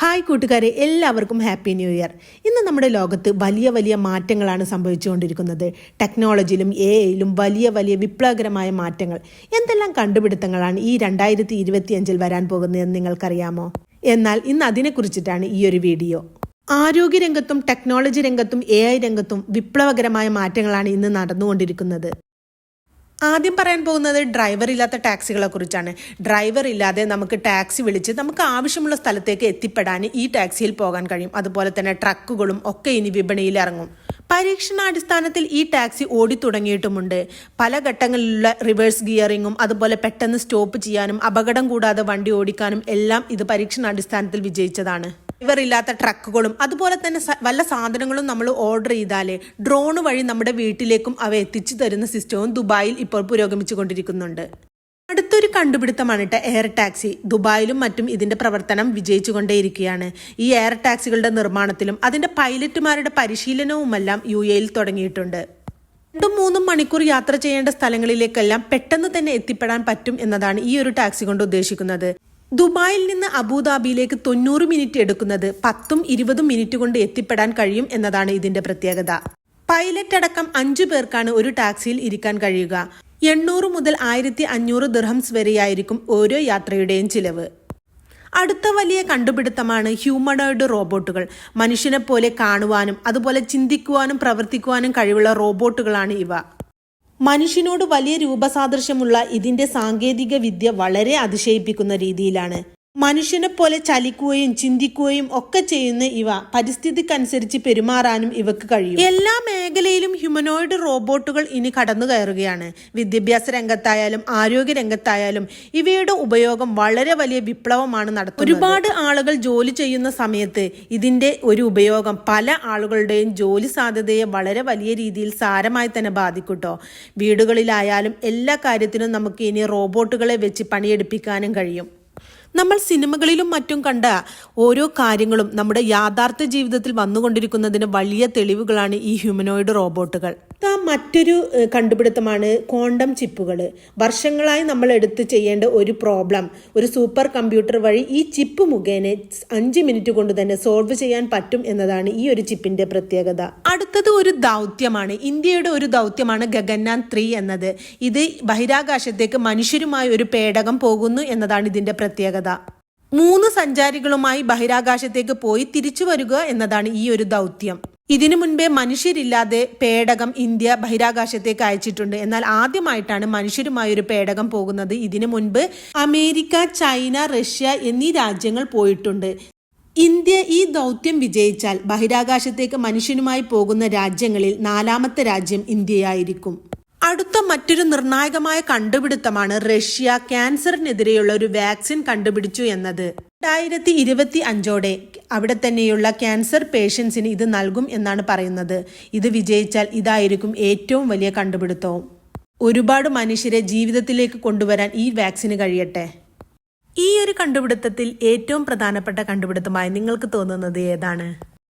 Hi കൂട്ടുകാരെ എല്ലാവർക്കും happy new year. ഇന്ന് നമ്മുടെ ലോകത്ത് വലിയ വലിയ മാറ്റങ്ങളാണ് സംഭവിച്ചുകൊണ്ടിരിക്കുന്നത്. ടെക്നോളജിയിലും എ ഐയിലും വലിയ വലിയ വിപ്ലവകരമായ മാറ്റങ്ങൾ. എന്തെല്ലാം കണ്ടുപിടുത്തങ്ങളാണ് ഈ രണ്ടായിരത്തി ഇരുപത്തിയഞ്ചിൽ വരാൻ പോകുന്നതെന്ന് നിങ്ങൾക്കറിയാമോ? എന്നാൽ ഇന്ന് അതിനെക്കുറിച്ചിട്ടാണ് ഈ ഒരു വീഡിയോ. ആരോഗ്യ രംഗത്തും ടെക്നോളജി രംഗത്തും എ ഐ രംഗത്തും വിപ്ലവകരമായ മാറ്റങ്ങളാണ് ഇന്ന് നടന്നുകൊണ്ടിരിക്കുന്നത്. ആദ്യം പറയാൻ പോകുന്നത് ഡ്രൈവർ ഇല്ലാത്ത ടാക്സികളെ കുറിച്ചാണ്. ഡ്രൈവർ ഇല്ലാതെ നമുക്ക് ടാക്സി വിളിച്ച് നമുക്ക് ആവശ്യമുള്ള സ്ഥലത്തേക്ക് എത്തിപ്പെടാൻ ഈ ടാക്സിയിൽ പോകാൻ കഴിയും. അതുപോലെ തന്നെ ട്രക്കുകളും ഒക്കെ ഇനി വിപണിയിൽ ഇറങ്ങും. പരീക്ഷണാടിസ്ഥാനത്തിൽ ഈ ടാക്സി ഓടിത്തുടങ്ങിയിട്ടുമുണ്ട്. പല ഘട്ടങ്ങളിലുള്ള റിവേഴ്സ് ഗിയറിങ്ങും അതുപോലെ പെട്ടെന്ന് സ്റ്റോപ്പ് ചെയ്യാനും അപകടം കൂടാതെ വണ്ടി ഓടിക്കാനും എല്ലാം ഇത് പരീക്ഷണാടിസ്ഥാനത്തിൽ വിജയിച്ചതാണ്. ഡ്രൈവർ ഇല്ലാത്ത ട്രക്കുകളും അതുപോലെ തന്നെ വല്ല സാധനങ്ങളും നമ്മൾ ഓർഡർ ചെയ്താൽ ഡ്രോൺ വഴി നമ്മുടെ വീട്ടിലേക്കും അവ എത്തിച്ചു തരുന്ന സിസ്റ്റവും ദുബായിൽ ഇപ്പോൾ പുരോഗമിച്ചുകൊണ്ടിരിക്കുന്നുണ്ട് അടുത്തൊരു കണ്ടുപിടുത്തമാണ് എയർ ടാക്സി ദുബായിലും മറ്റും ഇതിന്റെ പ്രവർത്തനം വിജയിച്ചുകൊണ്ടേയിരിക്കുകയാണ് ഈ എയർ ടാക്സികളുടെ നിർമ്മാണത്തിലും അതിന്റെ പൈലറ്റുമാരുടെ പരിശീലനവുമെല്ലാം യു എയിൽ തുടങ്ങിയിട്ടുണ്ട്. രണ്ടും മൂന്നും മണിക്കൂർ യാത്ര ചെയ്യേണ്ട സ്ഥലങ്ങളിലേക്കെല്ലാം പെട്ടെന്ന് തന്നെ എത്തിപ്പെടാൻ പറ്റും എന്നതാണ് ഈ ഒരു ടാക്സി കൊണ്ട് ഉദ്ദേശിക്കുന്നത്. ദുബായിൽ നിന്ന് അബുദാബിയിലേക്ക് തൊണ്ണൂറ് മിനിറ്റ് എടുക്കുന്നത് പത്തും ഇരുപതും മിനിറ്റ് കൊണ്ട് എത്തിപ്പെടാൻ കഴിയും എന്നതാണ് ഇതിന്റെ പ്രത്യേകത. പൈലറ്റ് അടക്കം അഞ്ചു പേർക്കാണ് ഒരു ടാക്സിയിൽ ഇരിക്കാൻ കഴിയുക. എണ്ണൂറ് മുതൽ ആയിരത്തി അഞ്ഞൂറ് ദിർഹംസ് വരെയായിരിക്കും ഓരോ യാത്രയുടെയും ചിലവ്. അടുത്ത വലിയ കണ്ടുപിടുത്തമാണ് ഹ്യൂമനോയിഡ് റോബോട്ടുകൾ. മനുഷ്യനെ പോലെ കാണുവാനും അതുപോലെ ചിന്തിക്കുവാനും പ്രവർത്തിക്കുവാനും കഴിവുള്ള റോബോട്ടുകളാണ് ഇവ. മനുഷ്യനോട് വലിയ രൂപസാദൃശ്യമുള്ള ഇതിന്റെ സാങ്കേതിക വിദ്യ വളരെ അതിശയിപ്പിക്കുന്ന രീതിയിലാണ്. മനുഷ്യനെ പോലെ ചലിക്കുകയും ചിന്തിക്കുകയും ഒക്കെ ചെയ്യുന്ന ഇവ പരിസ്ഥിതിക്കനുസരിച്ച് പെരുമാറാനും ഇവക്ക് കഴിയും. എല്ലാ മേഖലയിലും ഹ്യൂമനോയിഡ് റോബോട്ടുകൾ ഇനി കടന്നു കയറുകയാണ്. വിദ്യാഭ്യാസ രംഗത്തായാലും ആരോഗ്യ രംഗത്തായാലും ഇവയുടെ ഉപയോഗം വളരെ വലിയ വിപ്ലവമാണ് നടത്തുന്നത്. ഒരുപാട് ആളുകൾ ജോലി ചെയ്യുന്ന സമയത്ത് ഇതിന്റെ ഒരു ഉപയോഗം പല ആളുകളുടെയും ജോലി സാധ്യതയെ വളരെ വലിയ രീതിയിൽ സാരമായി തന്നെ ബാധിക്കൂട്ടോ. വീടുകളിലായാലും എല്ലാ കാര്യത്തിനും നമുക്ക് ഇനി റോബോട്ടുകളെ വെച്ച് പണിയെടുപ്പിക്കാനും കഴിയും. നമ്മൾ സിനിമകളിലും മറ്റും കണ്ട ഓരോ കാര്യങ്ങളും നമ്മുടെ യാഥാർത്ഥ്യ ജീവിതത്തിൽ വന്നുകൊണ്ടിരിക്കുന്നതിന് വലിയ തെളിവുകളാണ് ഈ ഹ്യൂമനോയിഡ് റോബോട്ടുകൾ. മറ്റൊരു കണ്ടുപിടുത്തമാണ് ക്വാണ്ടം ചിപ്പുകൾ. വർഷങ്ങളായി നമ്മൾ എടുത്ത് ചെയ്യേണ്ട ഒരു പ്രോബ്ലം ഒരു സൂപ്പർ കമ്പ്യൂട്ടർ വഴി ഈ ചിപ്പ് മുഖേന അഞ്ച് മിനിറ്റ് കൊണ്ട് തന്നെ സോൾവ് ചെയ്യാൻ പറ്റും എന്നതാണ് ഈ ഒരു ചിപ്പിന്റെ പ്രത്യേകത. അടുത്തത് ഒരു ദൗത്യമാണ്. ഇന്ത്യയുടെ ഒരു ദൗത്യമാണ് ഗഗന്നാൻ ത്രീ എന്നത്. ഇത് ബഹിരാകാശത്തേക്ക് മനുഷ്യരുമായി ഒരു പേടകം പോകുന്നു എന്നതാണ് ഇതിന്റെ പ്രത്യേകത. മൂന്ന് സഞ്ചാരികളുമായി ബഹിരാകാശത്തേക്ക് പോയി തിരിച്ചു വരിക എന്നതാണ് ഈ ഒരു ദൗത്യം. ഇതിനു മുൻപേ മനുഷ്യരില്ലാതെ പേടകം ഇന്ത്യ ബഹിരാകാശത്തേക്ക് അയച്ചിട്ടുണ്ട്. എന്നാൽ ആദ്യമായിട്ടാണ് മനുഷ്യരുമായി ഒരു പേടകം പോകുന്നത്. ഇതിനു മുൻപ് അമേരിക്ക ചൈന റഷ്യ എന്നീ രാജ്യങ്ങൾ പോയിട്ടുണ്ട്. ഇന്ത്യ ഈ ദൗത്യം വിജയിച്ചാൽ ബഹിരാകാശത്തേക്ക് മനുഷ്യനുമായി പോകുന്ന രാജ്യങ്ങളിൽ നാലാമത്തെ രാജ്യം ഇന്ത്യയായിരിക്കും. അടുത്ത മറ്റൊരു നിർണായകമായ കണ്ടുപിടുത്തമാണ് റഷ്യ ക്യാൻസറിനെതിരെയുള്ള ഒരു വാക്സിൻ കണ്ടുപിടിച്ചു എന്നത്. രണ്ടായിരത്തി ഇരുപത്തി അഞ്ചോടെ അവിടെ തന്നെയുള്ള ക്യാൻസർ പേഷ്യൻസിന് ഇത് നൽകും എന്നാണ് പറയുന്നത്. ഇത് വിജയിച്ചാൽ ഇതായിരിക്കും ഏറ്റവും വലിയ കണ്ടുപിടുത്തവും. ഒരുപാട് മനുഷ്യരെ ജീവിതത്തിലേക്ക് കൊണ്ടുവരാൻ ഈ വാക്സിന് കഴിയട്ടെ. ഈ ഒരു കണ്ടുപിടുത്തത്തിൽ ഏറ്റവും പ്രധാനപ്പെട്ട കണ്ടുപിടുത്തമായി നിങ്ങൾക്ക് തോന്നുന്നത് ഏതാണ്?